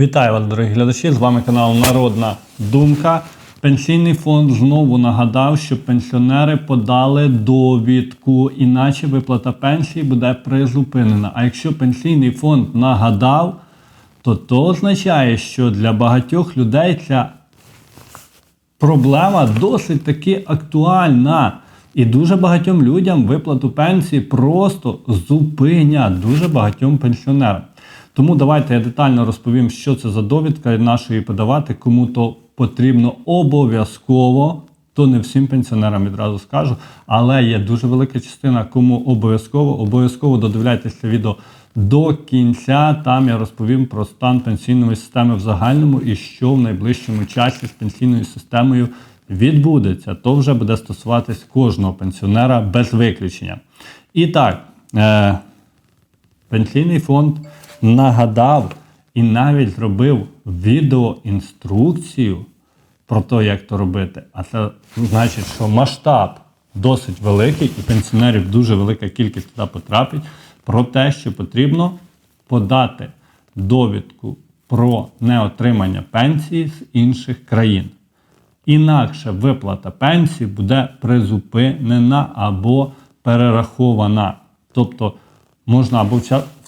Вітаю вас, дорогі глядачі! З вами канал Народна Думка. Пенсійний фонд знову нагадав, що пенсіонери подали довідку, іначе виплата пенсії буде призупинена. А якщо пенсійний фонд нагадав, то то означає, що для багатьох людей ця проблема досить таки актуальна. І дуже багатьом людям виплату пенсії просто зупинять дуже багатьом пенсіонерам. Тому давайте я детально розповім, що це за довідка і на що її подавати, кому то потрібно обов'язково. То не всім пенсіонерам відразу скажу, але є дуже велика частина, кому обов'язково. Обов'язково додивляйтеся відео до кінця. Там я розповім про стан пенсійної системи в загальному і що в найближчому часі з пенсійною системою відбудеться. То вже буде стосуватись кожного пенсіонера без виключення. І так, е, пенсійний фонд нагадав і навіть зробив відеоінструкцію про те, як то робити. А це значить, що масштаб досить великий, і пенсіонерів дуже велика кількість туди потрапить, про те, що потрібно подати довідку про неотримання пенсії з інших країн. Інакше виплата пенсії буде призупинена або перерахована. Тобто можна або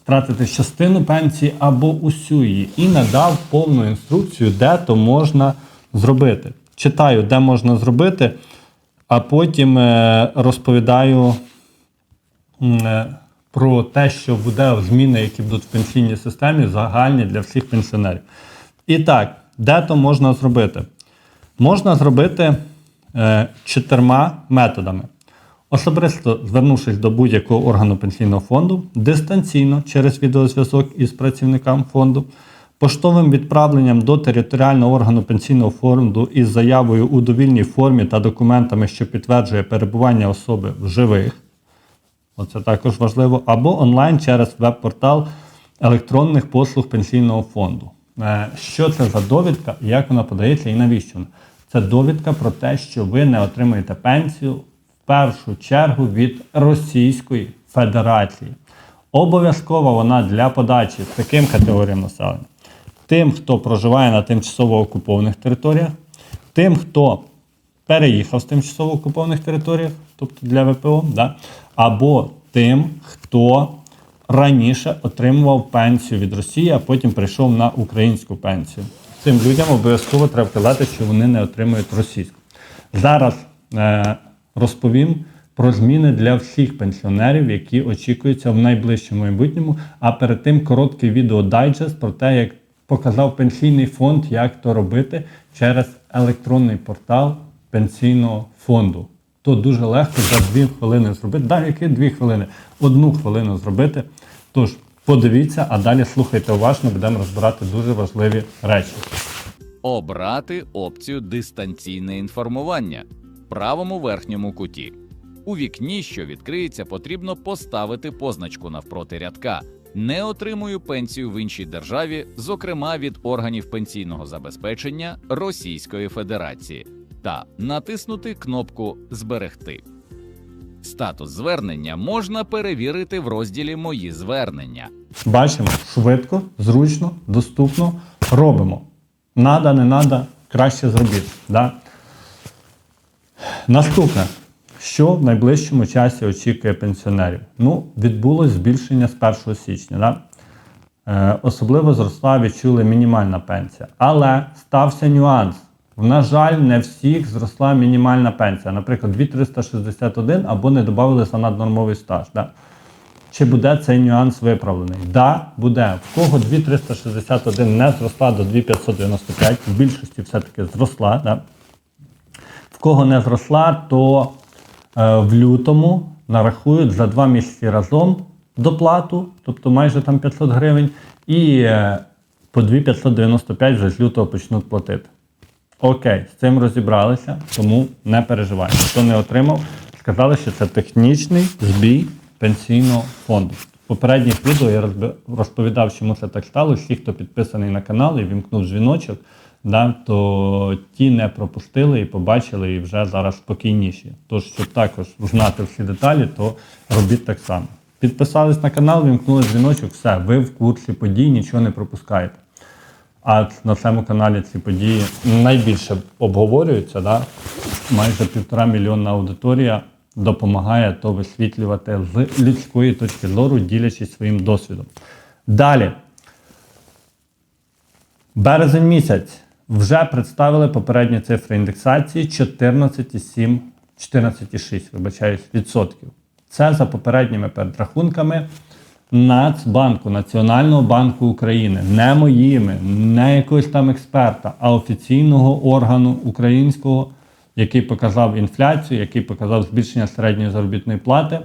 втратити частину пенсії, або усю її. І надав повну інструкцію, де то можна зробити. Читаю, де можна зробити, а потім е, розповідаю е, про те, що буде зміни, які будуть в пенсійній системі, загальні для всіх пенсіонерів. І так, де то можна зробити? Можна зробити е, чотирма методами. Особисто звернувшись до будь-якого органу пенсійного фонду, дистанційно через відеозв'язок із працівником фонду, поштовим відправленням до територіального органу пенсійного фонду із заявою у довільній формі та документами, що підтверджує перебування особи в живих. Оце також важливо, або онлайн через веб-портал електронних послуг пенсійного фонду. Е, Що це за довідка, як вона подається і навіщо вона? Це довідка про те, що ви не отримуєте пенсію першу чергу від Російської Федерації. Обов'язково вона для подачі таким категоріям населення. Тим, хто проживає на тимчасово окупованих територіях, тим, хто переїхав з тимчасово окупованих територіях, тобто для ВПО, да? або тим, хто раніше отримував пенсію від Росії, а потім прийшов на українську пенсію. Цим людям обов'язково треба казати, що вони не отримують російську. Зараз е, розповім про зміни для всіх пенсіонерів, які очікуються в найближчому майбутньому. А перед тим короткий відеодайджест про те, як показав пенсійний фонд, як то робити через електронний портал пенсійного фонду. То дуже легко за дві хвилини зробити. Да, які дві хвилини? Одну хвилину зробити. Тож подивіться, а далі слухайте уважно, будемо розбирати дуже важливі речі. Обрати опцію дистанційне інформування правому верхньому куті. У вікні, що відкриється, потрібно поставити позначку навпроти рядка. Не отримую пенсію в іншій державі, зокрема від органів пенсійного забезпечення Російської Федерації, та натиснути кнопку Зберегти. Статус звернення можна перевірити в розділі Мої звернення. Бачимо швидко, зручно, доступно. Робимо. Надо, не надо, краще зробіть. Да? Наступне. Що в найближчому часі очікує пенсіонерів? Ну, відбулось збільшення з 1 січня. Да? Е, особливо зросла, відчули мінімальна пенсія. Але стався нюанс. На жаль, не всіх зросла мінімальна пенсія. Наприклад, 2361 або не додали за наднормовий стаж. Да? Чи буде цей нюанс виправлений? Да, буде. В кого 2361 не зросла до 2595, в більшості все-таки зросла. Да? Кого не зросла, то е, в лютому нарахують за два місяці разом доплату, тобто майже там 500 гривень, і е, по 2595 вже з лютого почнуть платити. Окей, з цим розібралися, тому не переживайте. Хто не отримав, сказали, що це технічний збій пенсійного фонду. В попередніх відео я розповідав, чому це так стало. Всі, хто підписаний на канал і вімкнув дзвіночок, да, то ті не пропустили і побачили, і вже зараз спокійніші. Тож, щоб також знати всі деталі, то робіть так само. Підписались на канал, вімкнули дзвіночок, все, ви в курсі подій, нічого не пропускаєте. А на цьому каналі ці події найбільше обговорюються. Да? Майже півтора мільйонна аудиторія допомагає то висвітлювати з людської точки зору, ділячись своїм досвідом. Далі. Березень місяць вже представили попередні цифри індексації 14,7, 14,6, вибачаюсь, відсотків. Це за попередніми підрахунками Нацбанку, Національного банку України, не моїми, не якогось там експерта, а офіційного органу українського, який показав інфляцію, який показав збільшення середньої заробітної плати.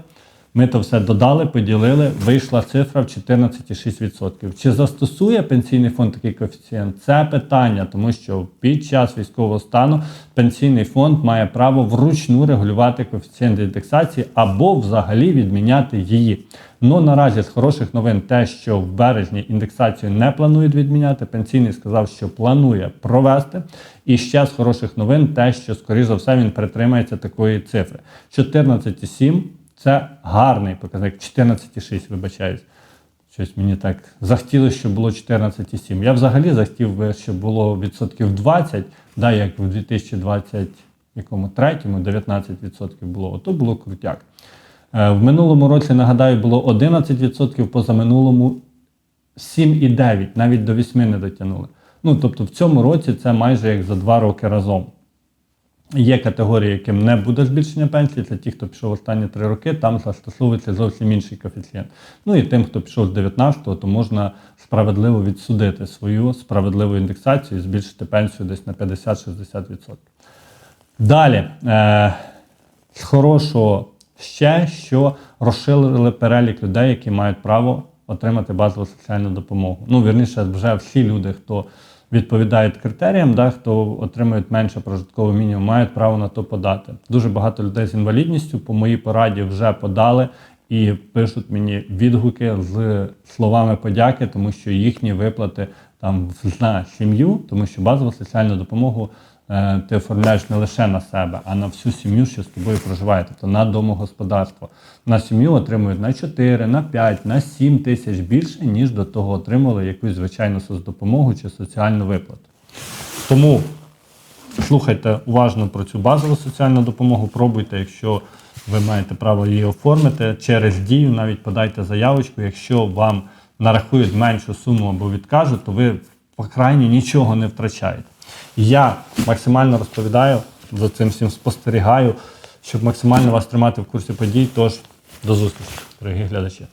Ми то все додали, поділили, вийшла цифра в 14,6%. Чи застосує пенсійний фонд такий коефіцієнт? Це питання, тому що під час військового стану пенсійний фонд має право вручну регулювати коефіцієнт індексації або взагалі відміняти її. Ну наразі з хороших новин те, що в березні індексацію не планують відміняти. Пенсійний сказав, що планує провести. І ще з хороших новин те, що скоріш за все він притримається такої цифри. 14,7 це гарний показник. 14,6, вибачаюсь. Щось мені так захотілося, щоб було 14,7. Я взагалі захотів би, щоб було відсотків 20, да, як в 2023 19% було. Ото було крутяк. Е, В минулому році, нагадаю, було 11%, позаминулому 7,9, навіть до 8 не дотягнули. Ну, тобто в цьому році це майже як за 2 роки разом. Є категорії, яким не буде збільшення пенсії, це ті, хто пішов останні три роки, там застосовується зовсім інший коефіцієнт. Ну і тим, хто пішов з 19-го, то можна справедливо відсудити свою справедливу індексацію і збільшити пенсію десь на 50-60%. Далі, е, з хорошого ще, що розширили перелік людей, які мають право отримати базову соціальну допомогу. Ну, вірніше, вже всі люди, хто відповідають критеріям, да, хто отримують менше прожиткового мінімум, мають право на то подати. Дуже багато людей з інвалідністю по моїй пораді вже подали і пишуть мені відгуки з словами подяки, тому що їхні виплати там на сім'ю, тому що базову соціальну допомогу ти оформляєш не лише на себе, а на всю сім'ю, що з тобою проживає, тобто на домогосподарство. На сім'ю отримують на 4, на 5, на 7 тисяч більше, ніж до того отримали якусь звичайну соцдопомогу чи соціальну виплату. Тому слухайте уважно про цю базову соціальну допомогу, пробуйте, якщо ви маєте право її оформити через дію, навіть подайте заявочку. Якщо вам нарахують меншу суму або відкажуть, то ви по крайні нічого не втрачаєте. Я максимально розповідаю, за цим всім спостерігаю, щоб максимально вас тримати в курсі подій. Тож до зустрічі, дорогі глядачі.